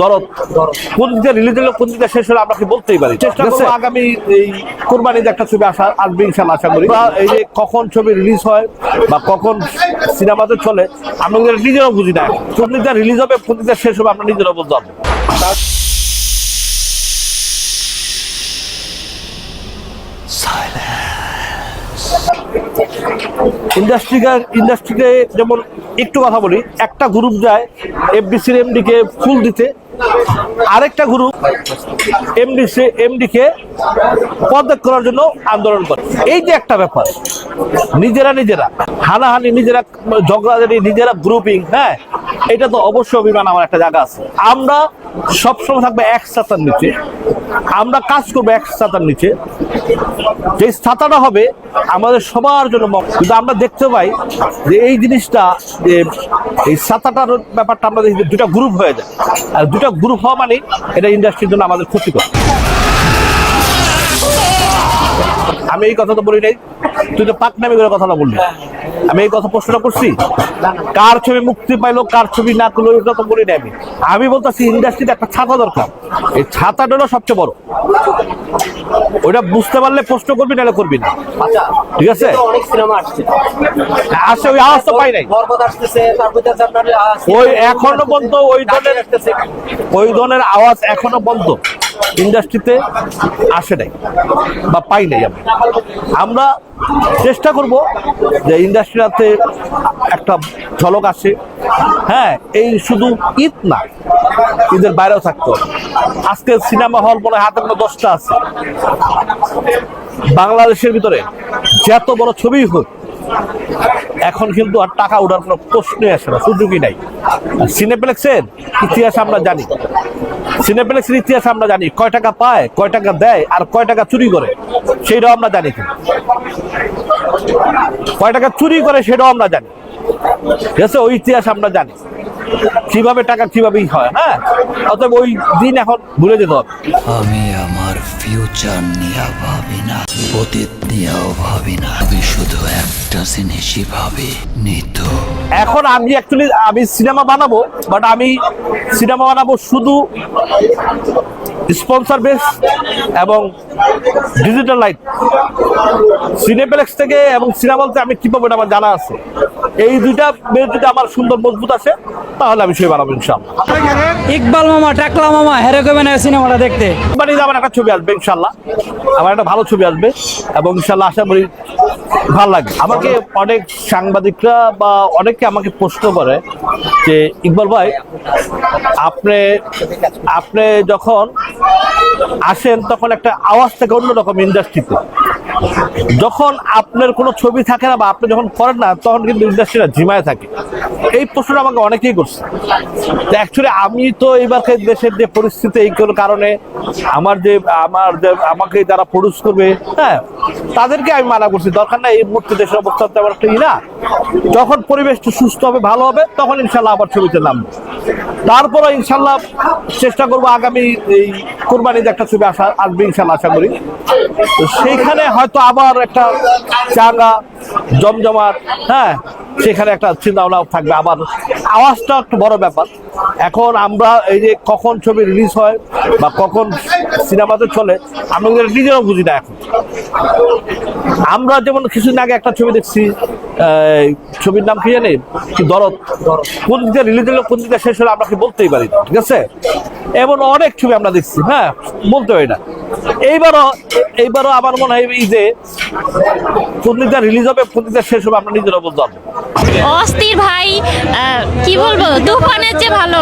দরদ। কোন রিলিজ হলো কোন শেষ হলো বলতেই পারি? চেষ্টা করব আগামী এই কোরবানিতে একটা ছবি আসা আসবে ইনশাল্লাহ আশা করি। বা এই যে কখন ছবি রিলিজ হয় বা কখন সিনেমাতে চলে আমরা কিন্তু নিজেরাও বুঝি না। কোন দিকটা রিলিজ হবে কোন দিকটা শেষ হবে আমরা নিজেরাও বলতে পারব ইন্ডাস্ট্রিকে ইন্ডাস্ট্রিকে যেমন একটু কথা বলি একটা গ্রুপ যায় এফবিসির এমডি কে ফুল দিতে আরেকটা গ্রুপ এমডিসি এমডি কে পদত্যাগ করার জন্য আন্দোলন করে। এই যে একটা ব্যাপার, নিজেরা নিজেরা, হানাহানি, নিজেরা ঝগড়াঝাড়ি নিজেরা গ্রুপিং হ্যাঁ? এটা তো অবশ্যই অভিমান আমার একটা জায়গা আছে। আমরা সবসময় থাকবে এক ছাতার নিচে আমরা কাজ করব এক ছাতার নিচে যে ছাতাটা হবে, আমাদের সবার জন্য। কিন্তু আমরা দেখতে পাই যে এই জিনিসটা, যে এই ছাতাটার ব্যাপারটা আমাদের দুটা গ্রুপ হয়ে যায় আর দুটা গ্রুপ হওয়া মানে এটা ইন্ডাস্ট্রির জন্য আমাদের ক্ষতিকর আমি এই কথা তো বলি নাই। তুই তো পাক নামে করে কথাটা বললি। আমি এই কথা প্রশ্নটা করছি। কার ছবি মুক্তি পাইলো কার ছবি না করল এটা তো বলি নাই আমি। আমি বলতেছি ইন্ডাস্ট্রিতে একটা ছাতা দরকার। এই ছাতাটা হলো সবচেয়ে বড়। ওইটা বুঝতে পারলে প্রশ্ন করবি নাহলে করবি না। আচ্ছা। ঠিক আছে? অনেক সিনেমা আসছে। আসে ওই আওয়াজ তো পাই নাই। ওই এখনও পর্যন্ত ওই ধরনের ওই ধরনের আওয়াজ এখনও বন্ধ। ইন্ডাস্ট্রিতে আসে নাই বা পাই নাই আমরা। আমরা চেষ্টা করব যে ইন্ডাস্ট্রিতে একটা ঝলক আসে। হ্যাঁ এই শুধু ঈদ না, ঈদের বাইরেও থাকতে হবে। আজকে সিনেমা হল মনে হয় হাতে কোনো দশটা আছে। বাংলাদেশের ভিতরে যত বড় ছবি হোক, এখন কিন্তু আর টাকা ওঠার কোনো প্রশ্নই আসে না, সুযোগই নাই। সিনেপ্লেক্সের ইতিহাস আমরা জানি। সিনেপ্লেক্সের ইতিহাস আমরা জানি। কয় টাকা পায়, কয় টাকা দেয়, আর কয় টাকা চুরি করে, সেইটাও আমরা জানি। কয় টাকা চুরি করে, সেটাও আমরা জানি। ঠিক আছে? ওই ইতিহাস আমরা জানি। কীভাবে টাকা কিভাবেই হয় হ্যাঁ? অতএব ওই দিন এখন ভুলে যেতে হবে। আমি আমার ফিউচার নিয়ে ভাবি না। অতীত আমি শুধু একটা জিনিসই ভাবি, নিত। এখন আমি অ্যাকচুয়ালি আমি সিনেমা বানাবো বাট আমি সিনেমা বানাবো শুধু স্পন্সর বেস এবং ডিজিটাল লাইট সিনেপ্লেক্স থেকে এবং সিনেমা বলতে আমি কি পাবো এটা আমার জানা আছে। এই দুইটা বেস যদি আমার সুন্দর মজবুত আছে তাহলে আমি সেই বানাবো ইনশাল্লাহ ইকবাল মামা টাকলা মামা হেরে কবে না সিনেমাটা দেখতে। মানে আমার একটা ছবি আসবে ইনশাল্লাহ আমার একটা ভালো ছবি আসবে এবং ইনশাল্লাহ আশা করি ভালো লাগে আমাকে অনেক সাংবাদিকরা বা অনেকে আমাকে প্রশ্ন করে যে ইকবাল ভাই আপনি আপনি যখন আসেন তখন একটা আওয়াজ থাকে অন্যরকম ইন্ডাস্ট্রিতে যখন আপনার কোনো ছবি থাকে না বা আপনি যখন করেন না, তখন কিন্তু ইন্ডাস্ট্রিটা ঝিমায় থাকে। এই প্রশ্নটা আমাকে অনেকেই করছে। তো অ্যাকচুয়ালি আমি তো এইবারকে দেশের যে পরিস্থিতি এই কারণে আমার যে আমার যে, আমাকে যারা প্রডিউস করবে হ্যাঁ তাদেরকে আমি মানা করছি। দরকার না এই মুহূর্তে দেশের অবস্থা তেমন একটা ই না। যখন পরিবেশটা সুস্থ হবে, ভালো হবে, তখন ইনশাল্লাহ আবার ছবিতে নামবো। তারপরে ইনশাল্লাহ চেষ্টা করব আগামী এই কোরবানিতে একটা ছবি আসা আসবে ইনশাল্লাহ, আশা করি। তো সেইখানে হয়তো আবার একটা চাঙ্গা, জমজমাট হ্যাঁ সেখানে একটা চিন্তা ভাবনা থাকবে। আবার আওয়াজটা একটু বড় ব্যাপার। এখন আমরা এই যে কখন ছবি রিলিজ হয় বা কখন সিনেমাতে চলে, আমরা নিজেরাও বুঝি না এখন। আমরা যেমন কিছুদিন আগে একটা ছবি দেখছি ছবির নাম কি জানি? কি দরদ? কোন দিকে রিলিজ হলো কোন দিকে শেষ হলো আমরা কি বলতেই পারি ঠিক আছে? এমন অনেক ছবি আমরা দেখছি হ্যাঁ বলতে পারি না। এইবারও এইবারও আমার মনে হয় এই যে কোন রিলিজ হবে, কোন শেষ হবে, আমরা নিজেরাও বলতে অস্থির ভাই কি বলব? তুফানের চেয়ে ভালো।